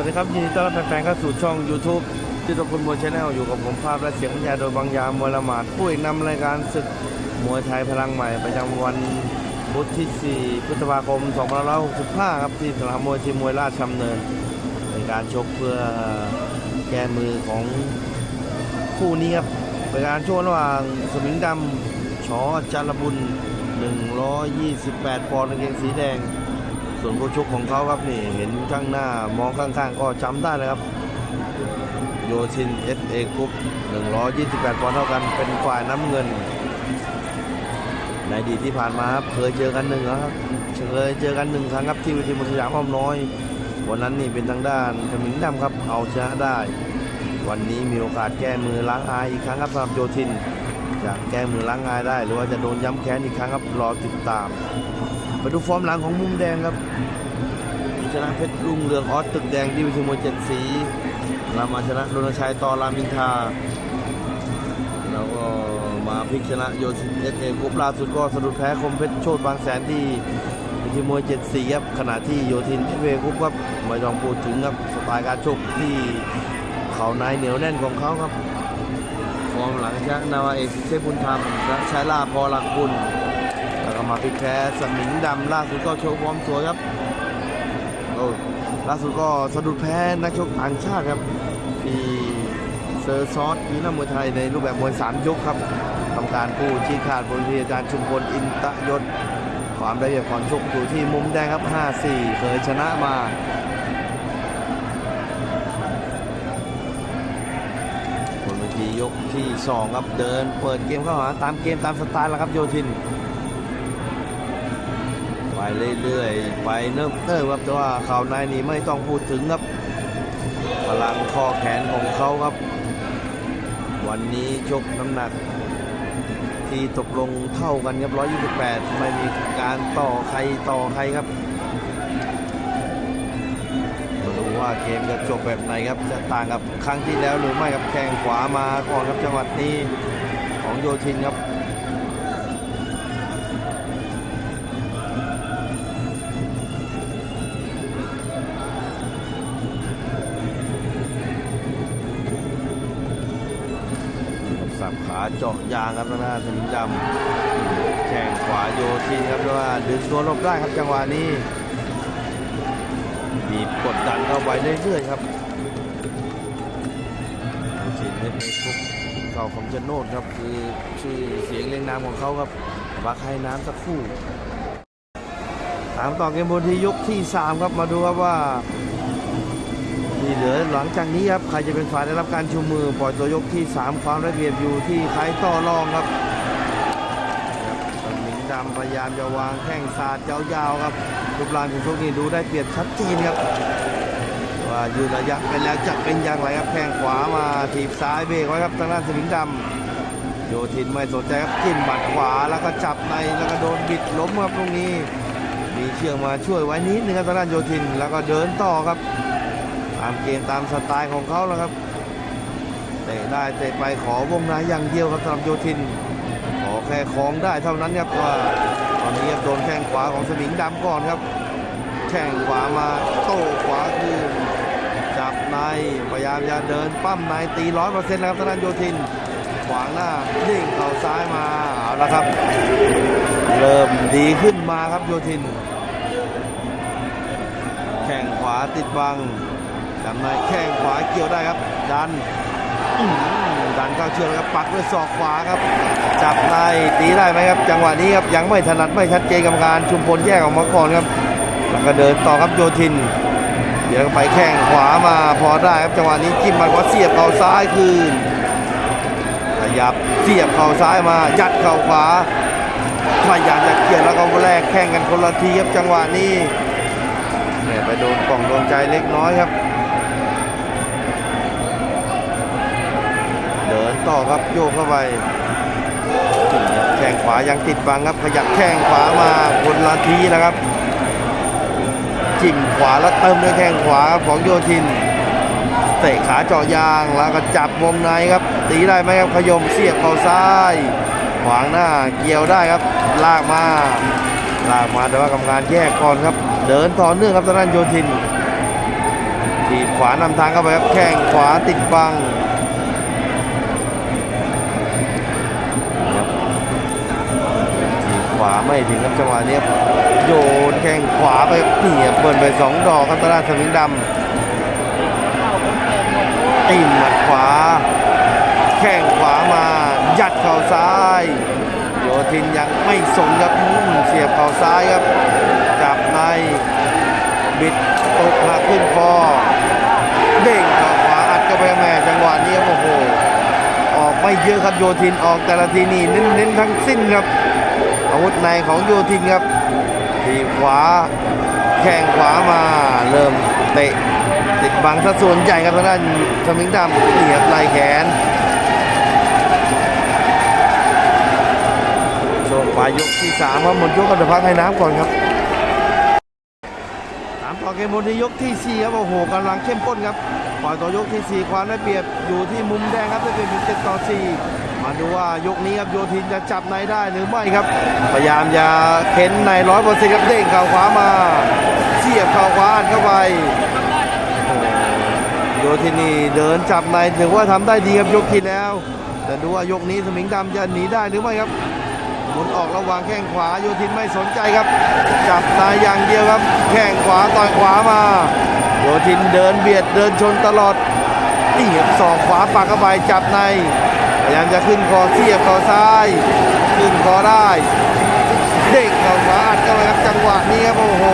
วัสดีครับยินดีต้อนรับแฟนๆเข้าสู่ช่อง YouTube ที่ตะคุณมวยชาแนลอยู่กับผมภาพและเสียงบรรยายโดยบางยามมวยละหมาดผู้เอกนำรายการศึกมวยไทยพลังใหม่ประจำวันพุธที่ 4 พฤษภาคม 2565 ครับที่สนามมวยทีมมวยราชดำเนินเป็นการชกเพื่อแก้มือของคู่นี้ครับเป็นการชกระหว่างสมิงดำชอจันทบุญ 128 ปอนด์กางเกงสีแดง ส่วนผู้ชกของเขาครับนี่เห็นข้างหน้ามองข้างๆ ก็จำได้เลยครับ โยชิน FA กรุ๊ป128ปอนด์เท่ากันเป็นฝ่ายน้ำเงิน ในอดีตที่ผ่านมาครับเคยเจอกันหนึ่งครับเคยเจอกันหนึ่งครั้งครับที่เวทีมวยสยามอ้อมน้อย วันนั้นนี่เป็นทางด้านขมิงดำครับเอาชนะได้ วันนี้มีโอกาสแก้มือล้างอายอีกครั้งครับสำหรับโยชินจะแก้มือล้างอายได้ หรือว่าจะโดนย้ำแค้นอีกครั้งครับรอติดตาม ไปดูฟอร์มหลังของมุมแดงครับชนะเพชรรุ่งเรืองออสตึกแดงที่วิชิมวยเจ็ดสีรามาชนะรณชัยต่อรามินทา แล้วก็มาพลิกชนะโยชินเอสเอกุปลาสุดก็สะดุดแพ้คมเพชรโชตบางแสนที่วิชิมวยเจ็ดสีครับขณะที่โยทินเอสเอกุปครับไม่ต้องพูดถึงครับสไตล์การชกที่เขาในเหนียวแน่นของเขาครับฟอร์มหลังจากนาวาเอกเทพบุญธรรมและชายลาพอหลักบุญ มาพลิกแพ้สมิงดำล่าสุดก็โชว์ฟอร์มสวยครับโอ้ล่าสุดก็สะดุดแพ้นักชกต่างชาติครับที่เซอร์ซอสมีนักมวยไทยในรูปแบบมวยสามยกครับทำการผู้ชี้ขาดบนทีอาจารย์ชุมพลอินตะยศความได้เปรียบของชกอยู่ที่มุมแดงครับ 5-4 เคยชนะมาบนเวทียกที่ 2 ครับเดินเปิดเกมเข้าหาตามเกมตามสไตล์แล้วครับโยทิน ไปเรื่อยๆ ไปเนิ่มเนิ่มครับแต่ว่าข่าวในนี้ไม่ต้องพูดถึงครับ พลังข้อแขนของเขาครับ วันนี้ชกน้ำหนัก ที่ตกลงเท่ากันครับ 128 ไม่มีการต่อใครต่อใครครับมาดูว่าเกมจะจบแบบไหนครับ จะต่างกับครั้งที่แล้วหรือไม่ครับแข้งขวามาก่อนครับจังหวัดนี้ของโยทินครับ ยางครับทางด้านสมิงดำแข่งขวาโยทินครับแต่ว่าดึงตัวลบได้ครับจังหวะนี้บีบกดดันเข้าไปเรื่อยๆครับโยทินเพชรในคุกเก่าของเจนโนดครับคือชื่อเสียงเรียงนามของเขาครับวักให้น้ำสักครู่ตามต่อเกมบนที่ยกที่ 3 ครับมาดูครับว่า ที่เหลือหลังจากนี้ครับใครจะเป็นฝ่ายได้รับการชูมือปล่อยตัวยกที่ 3 ความระเบียบอยู่ที่ใครต่อรองครับหมิงดำพยายามจะวางแข้งสาดยาวๆครับรูปร่างของโชคนี้ดูได้เปรียบชัดเจนครับว่ายืนระยะไปแล้วจะเป็นอย่างไรครับแข้งขวามาถีบซ้ายเบรกไว้ครับทางด้านสมิงดำโยทินไม่สนใจครับจิ้มบัดขวาแล้วก็จับในแล้วก็โดนบิดล้มครับตรงนี้มีเชือกมาช่วยไว้นิดนึงครับทางด้านโยทินแล้วก็เดินต่อครับ ตามเกมตามสไตล์ของเขาแล้วครับเตะได้เตะไปขอวงในอย่างเดียวครับสำหรับโยทิน ขอแค่ของได้เท่านั้นครับว่าตอนนี้โดนแข้งขวาของสมิงดำก่อนครับแข้งขวามาโต้ขวาคืนจับในพยายามจะเดินปั้มในตีร้อยเปอร์เซ็นต์แล้วครับทางด้านโยทิน ขวางหน้าดิ่งเข่าซ้ายมาเอาละครับ เริ่มดีขึ้นมาครับโยทิน แข้งขวาติดบัง จำในแข้งขวาเกี่ยวได้ครับ ดันดันเข้าเชือกแล้วครับปักด้วยศอกขวาครับ จับในตีได้ไหมครับ จังหวะนี้ครับยังไม่ถนัดไม่ชัดเจนกรรมการชุมพลแยกออกมาก่อนครับ แล้วก็เดินต่อครับโยทิน เดี๋ยวไปแข้งขวามาพอได้ครับจังหวะนี้จิ้มมันว่าเสียบเข่าซ้ายคืนขยับเสียบเข่าซ้ายมายัดเข่าขวาพยายามจะเกี่ยวแล้วก็แลกแข้งกันคนละทีครับจังหวะนี้แหม่ไปโดนกล่องโดนใจเล็กน้อยครับ ต่อครับโยกเข้าไปแข้งขวายังติดบังครับขยับแข้งขวามาคนละทีนะครับ จิ้มขวาแล้วเติมด้วยแข้งขวาของโยทินเตะขาเจาะยางแล้วก็จับวงในครับตีได้ไหมครับขยมเสียบเข่าซ้าย ขวางหน้าเกี่ยวได้ครับ ลากมาลากมาแต่ว่ากรรมการแยกก่อนครับ เดินต่อเนื่องครับทางด้านโยทินทีบขวานำทางเข้าไปครับแข้งขวาติดบัง ไม่ถึงครับจังหวะนี้โยนแข้งขวาไปนี่ครับเปิดไปสองดอกครับตลาดสมิงดำตีนหมัดขวา แข้งขวามา ยัดเข่าซ้าย โยทินยังไม่สนครับอืมเสียบเข่าซ้ายครับ จับในบิดตกหักขึ้นคอเด้งเข่าขวาอัดเข้าไปแม่จังหวะนี้โอ้โหออกไม่เยอะครับโยทินออกแต่ละทีนี่เน้นๆทั้งสิ้นครับ อาวุธในของโยทินครับ ทีขวาแข้งขวามาเริ่มเตะติดบังซะส่วนใหญ่ครับทางด้านสมิงดำเหยียบไหล่แขนช่วงปลายยกที่สามครับหมดยกก็จะพักให้น้ำก่อนครับตามต่อเกมบนที่ยกที่สี่ครับโอ้โหกำลังเข้มข้นครับปล่อยต่อยกที่สี่ความได้เปรียบอยู่ที่มุมแดงครับได้เปรียบอยู่เจ็ดต่อสี่ มาดูว่ายกนี้ครับโยทินจะจับในได้หรือไม่ครับ พยายามจะเข็นในร้อยเปอร์เซ็นต์ครับเด้งเข่าขวามา เสียบเข่าขวาอัดเข้าไปโยทินนี่เดินจับในถือว่าทำได้ดีครับยกที่แล้ว แต่ดูว่ายกนี้สมิงดำจะหนีได้หรือไม่ครับหมุนออกระหว่างแข้งขวาโยทินไม่สนใจครับ จับนายอย่างเดียวครับ แข้งขวาต่อยขวามา โยทินเดินเบียดเดินชนตลอดนี่ครับศอกขวาปักเข้าไปจับใน ยายามจะขึ้นคอเสียบคอซ้าย ขึ้นคอได้ เด้งเข่าขวาอัดเข้าไปครับจังหวะนี้ครับโอ้โห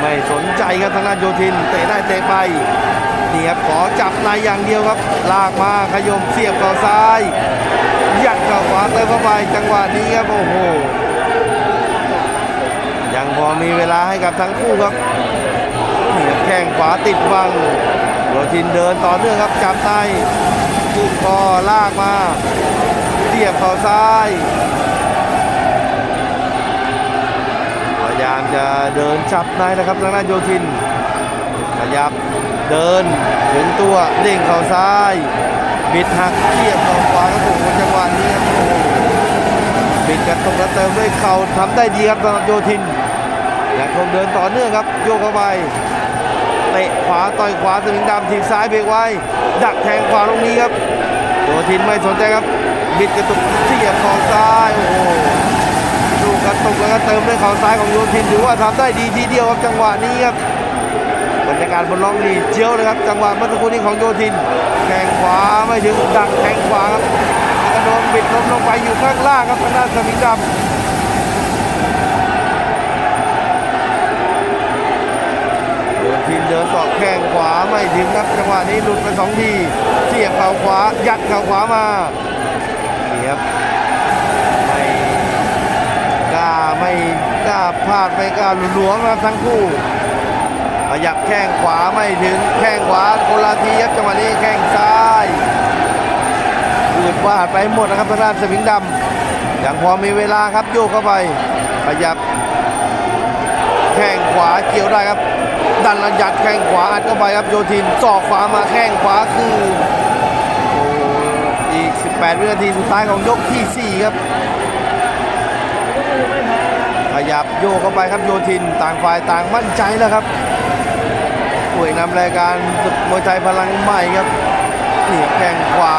ไม่สนใจครับทางด้านโยทินเตะได้เตะไปนี่ครับขอจับในอย่างเดียวครับ ลากมาขยมเสียบเข่าซ้ายยัดเข่าขวาเติมเข้าไปจังหวะนี้ครับโอ้โห ยังพอมีเวลาให้กับทั้งคู่ครับนี่ครับแข้งขวาติดบัง โยทินเดินต่อเนื่องครับจับในขึ้นคอลากมาเสียบเข่าซ้ายพยายามจะเดินจับในนะครับทางด้านโยทินขยับเดินถึงตัวเด้งเข่าซ้ายบิดหักเทียบเข่าขวาครับผมจังหวะนี้ครับโอ้โหบิดกระตกแล้วเติมด้วยเข่าทำได้ดีครับสำหรับโยทินยังคงเดินต่อเนื่องครับโยกเข้าไป เตะขวาต่อยขวาสมิงดำทีบซ้ายเบรกไว้ ดักแทงขวาตรงนี้ครับโยทินไม่สนใจครับบิดกระตุกเสียบเข่าซ้ายโอ้โหดูกระตุกแล้วก็เติมด้วยเขาซ้ายของโยทินถือว่าทำได้ดีทีเดียวครับจังหวะนี้ครับบรรยากาศบนล็อกนี่เจียวเลยครับจังหวะเมื่อสักครู่นี้ของโยทินแข้งขวาไม่ถึงดักแทงขวาครับกระโดนบิดล้มลงไปอยู่ข้างล่างครับทางด้านสมิงดำโย ทินเดินต่อแข้งขวาไม่ถึงครับจังหวะนี้หลุดไปสองทีเสียบเข่าขวายัดเข่าขวามานี่ครับไม่กล้าไม่กล้าพลาดไม่กล้าหลวมนะครับทั้งคู่ขยับแข้งขวาไม่ถึงแข้งขวาคนละทีครับจังหวะนี้แข้งซ้ายอืดวาดไปหมดนะครับทางด้านสมิงดำยังพอมีเวลาครับโยกเข้าไปขยับแข้งขวาเกี่ยวได้ครับ ดันระยัดแข้งขวาอัดเข้าไปครับโยทินศอกขวามาแข้งขวาคือโอ้อีก 18 วินาทีสุดท้ายของยกทีสี่ 4 ครับ ขยับโยกเข้าไปครับโยทินต่างฝ่ายต่างมั่นใจแล้วครับป่วยนำรายการศึกมวยไทยพลังใหม่ครับเหนี่แข้งขวา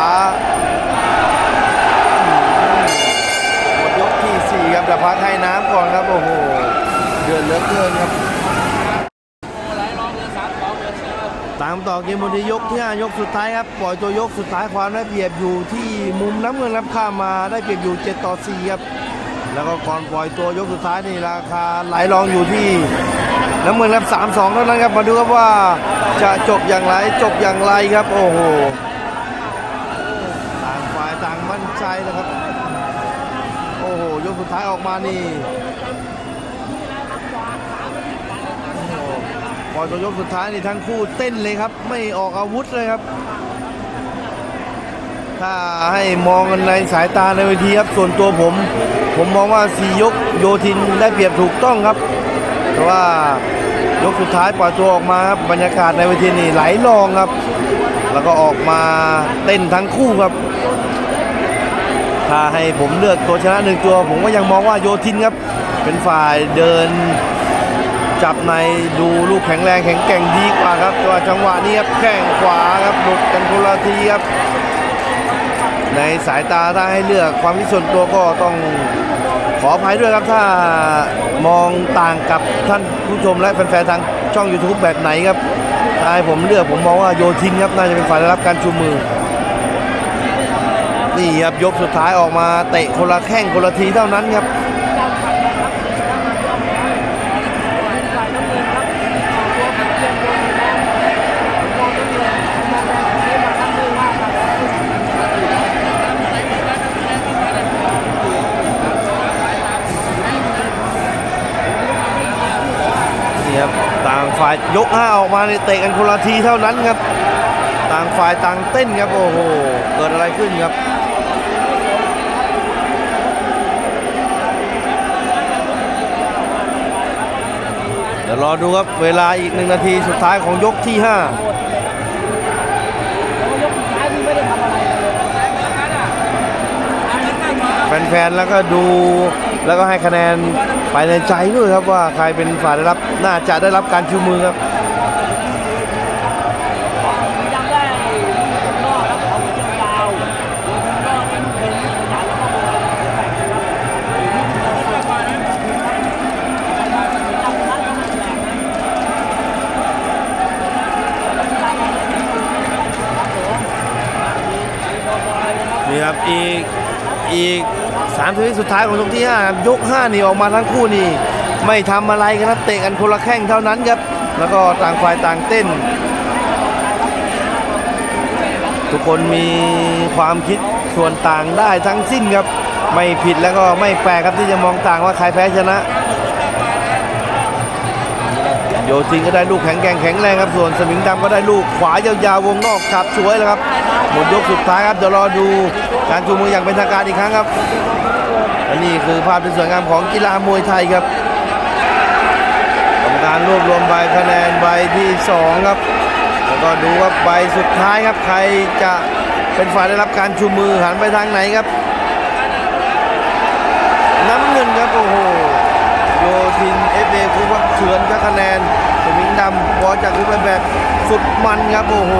หมดยกที่สี่ครับแต่พักให้น้ำก่อนครับ โอ้โห เดือดเหลือเกินครับ ตามต่อเกมบนดียกที่ห้ายกสุดท้ายครับปล่อยตัวยกสุดท้ายความได้เปรียบอยู่ที่มุมน้ำเงินรับข้ามมาได้เปรียบอยู่7ต่อ4ครับแล้วก็ก่อนปล่อยตัวยกสุดท้ายนี่ราคาไหลรองอยู่ที่น้ำเงินรับ3 2เท่านั้นครับมาดูครับว่าจะจบอย่างไรจบอย่างไรครับ โอ้โหต่างฝ่ายต่างมั่นใจนะครับ โอ้โหยกสุดท้ายออกมานี่ พอตัวยกสุดท้ายนี่ทั้งคู่เต้นเลยครับ ไม่ออกอาวุธเลยครับ ถ้าให้มองกันในสายตาในเวทีครับ ส่วนตัวผม ผมมองว่าสี่ยกโยทินได้เปรียบถูกต้องครับ แต่ว่ายกสุดท้ายปล่อยตัวออกมาครับบรรยากาศในเวทีนี่ไหลลองครับ แล้วก็ออกมาเต้นทั้งคู่ครับ ถ้าให้ผมเลือกตัวชนะหนึ่งตัว ผมก็ยังมองว่าโยทินครับ เป็นฝ่ายเดิน จับในดูลูกแข็งแรงแข็งแกร่งดีกว่าครับตัวจังหวะนี้ครับแข้งขวาครับหลุดกันคนละทีครับ ในสายตาถ้าให้เลือกความคิดส่วนตัวก็ต้องขออภัยด้วยครับถ้ามองต่างกับท่านผู้ชมและแฟนๆทางช่อง YouTube แบบไหนครับถ้าให้ผมเลือกผมมองว่าโยทินครับน่าจะเป็นฝ่ายได้รับการชูมือนี่ครับยกสุดท้ายออกมาเตะคนละแข้งคนละทีเท่านั้นครับ นี่ครับต่ายยกห้าออกมาเนี่เตะกันคนละทีเท่านั้นครับ ต่างฝ่ายต่างเต้นครับโอ้โหเกิดอะไรขึ้นครับเดี๋ยวรอดูครับเวลาอีกหนึ่งนาทีสุดท้ายของยกที่5แฟนๆแล้วก็ดูแล้วก็ให้คะแนน ไปในใจด้วยครับว่าใครเป็นฝ่ายได้รับน่าจะได้รับการชูมือครับนะครับนี่ครับอีกอีก สามทีสุดท้ายของยกที่5ครับยก5นี่ออกมาทั้งคู่นี่ไม่ทำอะไรกันครับเตะกันคนละแข้งเท่านั้นครับ แล้วก็ต่างฝ่ายต่างเต้น ทุกคนมีความคิดส่วนต่างได้ทั้งสิ้นครับ ไม่ผิดแล้วก็ไม่แปลกครับที่จะมองต่างว่าใครแพ้ชนะ โยทินก็ได้ลูกแข็งแกร่งแข็งแรงครับ ส่วนสมิงดำก็ได้ลูกขวายาวๆวงนอกขับช่วยแล้วครับหมดยกสุดท้ายครับเดี๋ยวรอดูการชูมืออย่างเป็นทางการอีกครั้งครับและนี่คือภาพที่สวยงามของกีฬามวยไทยครับกรรมการรวบรวมใบคะแนนใบที่สองครับแล้วก็ดูว่าใบสุดท้ายครับใครจะเป็นฝ่ายได้รับการชูมือหันไปทางไหนครับ น้ำเงินครับโอ้โห ทินเอฟเอคูครับเฉือนครับคะแนนสมิงดำบอจากรูปแบบสุดมันครับโอ้โห